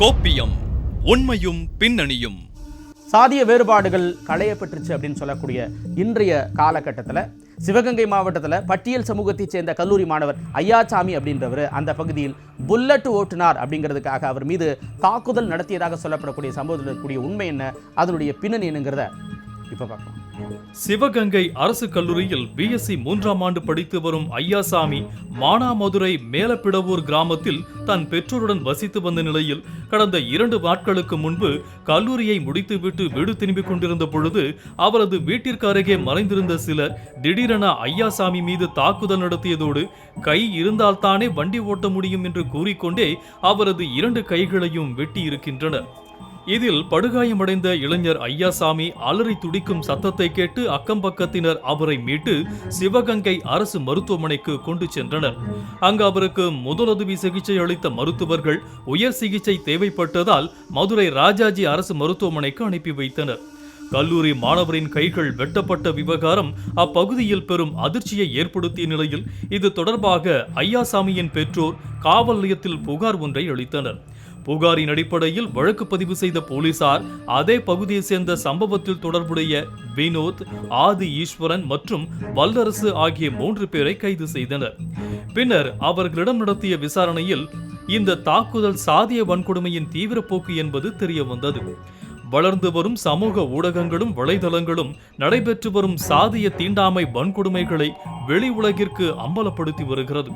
கோப்பியம் உண்மையும் பின்னணியும். சாதிய வேறுபாடுகள் களையப்பட்டுருச்சு அப்படின்னு சொல்லக்கூடிய இன்றைய காலகட்டத்தில் சிவகங்கை மாவட்டத்தில் பட்டியல் சமூகத்தைச் சேர்ந்த கல்லூரி மாணவர் ஐயாச்சாமி அப்படின்றவர் அந்த பகுதியில் புல்லட் ஓட்டுனார் அப்படிங்கிறதுக்காக அவர் மீது தாக்குதல் நடத்தியதாக சொல்லப்படக்கூடிய சம்பவத்தில் இருக்கக்கூடிய உண்மை என்ன? அதனுடைய பின்னணி என்னங்கிறத இப்போ பார்க்கலாம் சிவகங்கை அரசு கல்லூரியில் பிஎஸ்சி மூன்றாம் ஆண்டு படித்து வரும் ஐயாசாமி மானாமதுரை மேலப்பிடவூர் கிராமத்தில் தன் பெற்றோருடன் வசித்து வந்த நிலையில் கடந்த இரண்டு நாட்களுக்கு முன்பு கல்லூரியை முடித்துவிட்டு வீடு திரும்பிக் கொண்டிருந்த பொழுது அவரது வீட்டிற்கு அருகே மறைந்திருந்த சிலர் திடீரென ஐயாசாமி மீது தாக்குதல் நடத்தியதோடு கை இருந்தால்தானே வண்டி ஓட்ட முடியும் என்று கூறிக்கொண்டே அவரது இரண்டு கைகளையும் வெட்டியிருக்கின்றனர். இதில் படுகாயமடைந்த இளைஞர் ஐயாசாமி அலறி துடிக்கும் சத்தத்தை கேட்டு அக்கம்பக்கத்தினர் அவரை மீட்டு சிவகங்கை அரசு மருத்துவமனைக்கு கொண்டு சென்றனர். அங்கு அவருக்கு முதலுதவி சிகிச்சை அளித்த மருத்துவர்கள் உயர் சிகிச்சை தேவைப்பட்டதால் மதுரை ராஜாஜி அரசு மருத்துவமனைக்கு அனுப்பி வைத்தனர். கல்லூரி மாணவரின் கைகள் வெட்டப்பட்ட விவகாரம் அப்பகுதியில் பெரும் அதிர்ச்சியை ஏற்படுத்திய நிலையில் இது தொடர்பாக ஐயாசாமியின் பெற்றோர் காவல் நிலையத்தில் புகார் ஒன்றை அளித்தனர். புகாரின் அடிப்படையில் வழக்கு பதிவு செய்த போலீசார் அதே பகுதியை சேர்ந்த சம்பவத்தில் தொடர்புடைய வினோத் ஆதி ஈஸ்வரன் மற்றும் வல்லரசு ஆகிய மூன்று பேரை கைது செய்தனர். பின்னர் அவர்களிடம் நடத்திய விசாரணையில் இந்த தாக்குதல் சாதிய வன்கொடுமையின் தீவிர போக்கு என்பது தெரிய வந்தது வளர்ந்து வரும் சமூக ஊடகங்களும் வலைதளங்களும் நடைபெற்று வரும் சாதிய தீண்டாமை வன்கொடுமைகளை வெளி உலகிற்கு அம்பலப்படுத்தி வருகிறது.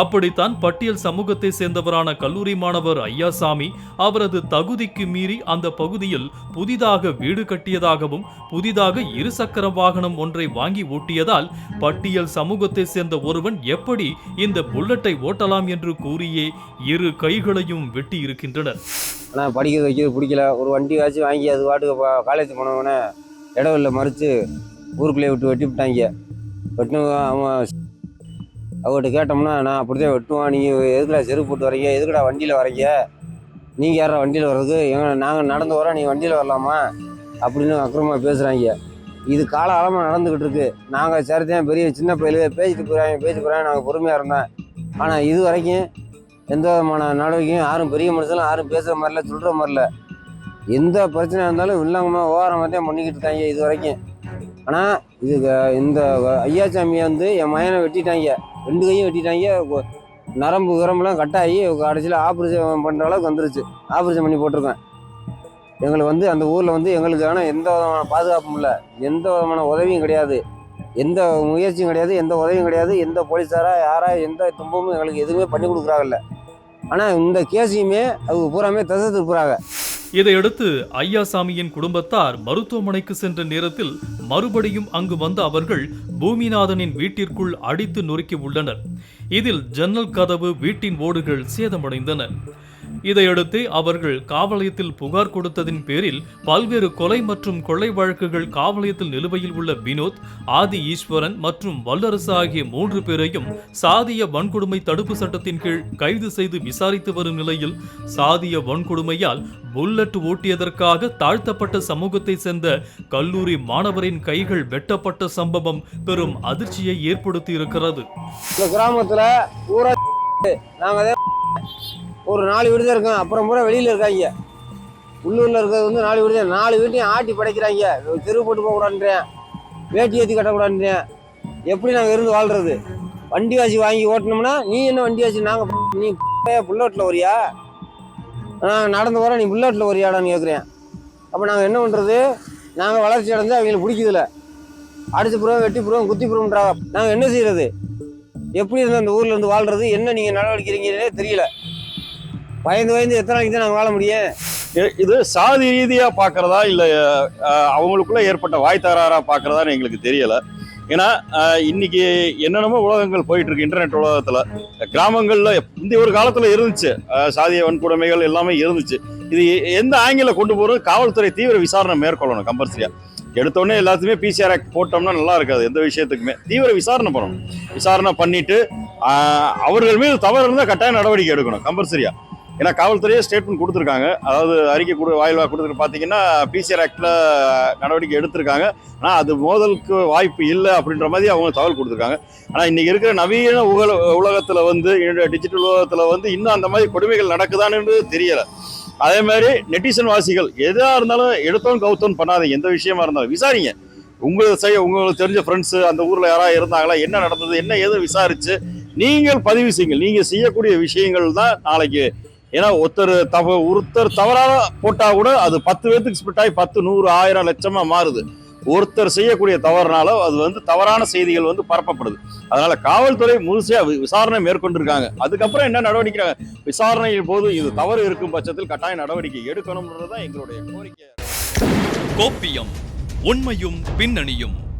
அப்படித்தான் பட்டியல் சமூகத்தை சேர்ந்தவரான கல்லூரி மாணவர் ஐயாசாமி அவரது தகுதிக்கு மீறி அந்த பகுதியில் புதிதாக வீடு கட்டியதாகவும் புதிதாக இருசக்கர வாகனம் ஒன்றை வாங்கி ஓட்டியதால் பட்டியல் சமூகத்தை சேர்ந்த ஒருவன் எப்படி இந்த புல்லட்டை ஓட்டலாம் என்று கூறியே இரு கைகளையும் வெட்டி இருக்கின்றனர். ஆனால் படிக்கிறது வைக்கிறது பிடிக்கல. ஒரு வண்டி வச்சு வாங்கி அது வாட்டுக்கு காலேஜ் போனவொடனே இடம் இல்லை மறித்து ஊருக்குள்ளேயே விட்டு வெட்டி விட்டாங்க. வெட்டின அவன் அவர்கிட்ட கேட்டோம்னா நான் அப்படி தான் வெட்டுவான். நீங்கள் எதுக்குடா செருப்பு போட்டு வரீங்க எதுக்குடா வண்டியில் வரீங்க நீங்கள் யாரா வண்டியில் வர்றது? எங்க நாங்கள் நடந்து வரோம். நீ வண்டியில் வரலாமா? அப்படின்னு அக்கிரமாக பேசுகிறாங்க இது காலகாலமாக நடந்துக்கிட்டு இருக்கு. நாங்கள் சரிதான் பெரிய சின்ன பயிலுக பேசிட்டு போகிறாங்க பேசிட்டு போகிறாங்க நாங்கள் பொறுமையாக இருந்தேன் ஆனால் இது வரைக்கும் எந்த விதமான நடவடிக்கையும் யாரும் பெரிய மனுஷனும் யாரும் பேசுகிற மாதிரில சொல்கிற மாதிரில எந்த பிரச்சனையாக இருந்தாலும் இல்லாம ஓரம் தான் பண்ணிக்கிட்டு இருக்காங்க இது வரைக்கும். ஆனால் இது இந்த ஐயா சாமியை வந்து என் மயனை வெட்டிட்டாங்க. ரெண்டு கையும் வெட்டிட்டாங்க. நரம்பு உரம்புலாம் கட்டாகி கடைசியில் ஆப்ரேஷன் பண்ணுற அளவுக்கு வந்துருச்சு. ஆப்ரேஷன் பண்ணி போட்டிருக்கேன். எங்களுக்கு வந்து அந்த ஊரில் வந்து எங்களுக்கான எந்த விதமான பாதுகாப்பும் இல்லை. எந்த விதமான உதவியும் கிடையாது. எந்த முயற்சியும் கிடையாது எந்த உதவியும் கிடையாது எந்த போலீஸாராக யாரா எந்த துன்பமும் எங்களுக்கு எதுவுமே பண்ணி கொடுக்குறாங்கல்ல ஆனால் இந்த கேஸையுமே அவங்க பூராமே தசை திருப்புறாங்க. இதையடுத்து ஐயாசாமியின் குடும்பத்தார் மருத்துவமனைக்கு சென்ற நேரத்தில் மறுபடியும் அங்கு வந்த அவர்கள் பூமிநாதனின் வீட்டிற்குள் அடித்து நொறுக்கி உள்ளனர். இதில் ஜன்னல் கதவு வீட்டின் ஓடுகள் சேதமடைந்தன. இதையடுத்து அவர்கள் காவலயத்தில் புகார் கொடுத்ததின் பேரில் பல்வேறு கொலை மற்றும் கொள்ளை வழக்குகள் காவலயத்தில் நிலுவையில் உள்ள வினோத் ஆதி ஈஸ்வரன் மற்றும் வல்லரசு ஆகிய மூன்று பேரையும் சாதிய வன்கொடுமை தடுப்பு சட்டத்தின் கீழ் கைது செய்து விசாரித்து வரும் நிலையில் சாதிய வன்கொடுமையால் புல்லட் ஓட்டியதற்காக தாழ்த்தப்பட்ட சமூகத்தை சேர்ந்த கல்லூரி மாணவரின் கைகள் வெட்டப்பட்ட சம்பவம் பெரும் அதிர்ச்சியை ஏற்படுத்தி இருக்கிறது கிராமத்துல ஊரா ஒரு நாலு வீடு தான் இருக்கும் அப்புறம் பூரா வெளியில் இருக்காங்க. உள்ளூரில் இருக்கிறது வந்து நாலு வீடு தான். நாலு வீட்டையும் ஆட்டி படைக்கிறாங்க. தெரு போட்டு போகக்கூடாதுன்றேன். வேட்டி ஏற்றி கட்டக்கூடாதுன்றேன். எப்படி நாங்கள் இருந்து வாழ்கிறது வண்டி வாசி வாங்கி ஓட்டினோம்னா நீ என்ன வண்டி வாசி? நாங்கள் நீ புல்லட்டில் வரியா நாங்கள் நடந்து வரோம் நீ புல்லட்டில் வரியாடான்னு கேட்குறேன் அப்போ நாங்கள் என்ன பண்ணுறது நாங்கள் வளர்ச்சி அடைஞ்சு அவங்களுக்கு பிடிக்குதில்ல அடிச்சு புறம் வெட்டி புறம் குத்தி புறம்ன்றாங்க நாங்கள் என்ன செய்கிறது எப்படி இருந்து அந்த ஊர்லேருந்து வாழ்கிறது என்ன நீங்கள் நடவடிக்கிறீங்கன்னே தெரியல. பயந்து பயந்து எத்தனை நாளைக்கு தான் நாங்கள் வாழ முடியும்? இது சாதி ரீதியாக பார்க்குறதா இல்லை அவங்களுக்குள்ளே ஏற்பட்ட வாய் தகராறாக பாக்குறதான்னு எங்களுக்கு தெரியலை. ஏன்னா இன்னைக்கு என்னென்னமோ உலகங்கள் போயிட்டு இருக்கு இன்டர்நெட் உலகத்தில். கிராமங்களில் இந்த ஒரு காலத்தில் இருந்துச்சு. சாதிய வன்கொடுமைகள் எல்லாமே இருந்துச்சு. இது எந்த ஆங்கில கொண்டு போகிறது காவல்துறை தீவிர விசாரணை மேற்கொள்ளணும் கம்பல்சரியா எடுத்தோடனே எல்லாத்துக்குமே பிசிஆர் ஆக்ட் போட்டோம்னா நல்லா இருக்காது எந்த விஷயத்துக்குமே. தீவிர விசாரணை பண்ணணும். விசாரணை பண்ணிட்டு அவர்கள் மீது தவறு இருந்தால் கட்டாய நடவடிக்கை எடுக்கணும் கம்பல்சரியாக ஏன்னா காவல்துறையே ஸ்டேட்மெண்ட் கொடுத்துருக்காங்க. அதாவது அறிக்கை கொடு வாயிலாக கொடுத்துட்டு பார்த்தீங்கன்னா பிசிஆர் ஆக்டில் நடவடிக்கை எடுத்திருக்காங்க. ஆனால் அது மோதலுக்கு வாய்ப்பு இல்லை அப்படின்ற மாதிரி அவங்க தகவல் கொடுத்துருக்காங்க. ஆனால் இன்றைக்கி இருக்கிற நவீன உலக உலகத்தில் வந்து டிஜிட்டல் உலகத்தில் வந்து இன்னும் அந்த மாதிரி கொடுமைகள் நடக்குதான்னு தெரியலை. அதே மாதிரி நெட்டிசன் வாசிகள் எதாக இருந்தாலும் எடுத்தோம் கவுத்தோன்னு பண்ணாதீங்க. எந்த விஷயமா இருந்தாலும் விசாரிங்க. உங்களுக்கு செய்ய உங்களுக்கு தெரிஞ்ச ஃப்ரெண்ட்ஸு அந்த ஊரில் யாராவது இருந்தாங்களா என்ன நடந்தது என்ன ஏதும் விசாரித்து நீங்கள் பதிவு செய்யுங்கள். நீங்கள் செய்யக்கூடிய விஷயங்கள் தான் நாளைக்கு ஏன்னா ஒருத்தர் தவ ஒருத்தர் தவறாக போட்டால் கூட அது பத்து பேர்த்துக்கு ஸ்பிட் ஆகி பத்து நூறு ஆயிரம் லட்சமாக மாறுது. ஒருத்தர் செய்யக்கூடிய தவறுனால அது வந்து தவறான செய்திகள் வந்து பரப்பப்படுது. அதனால காவல்துறை முழுசையா விசாரணை மேற்கொண்டிருக்காங்க. அதுக்கப்புறம் என்ன நடவடிக்கை விசாரணையின் போது இது தவறு இருக்கும் பட்சத்தில் கட்டாய நடவடிக்கை எடுக்கணும்ன்றது தான் எங்களுடைய கோரிக்கை கோப்பியம் உண்மையும் பின்னணியும்.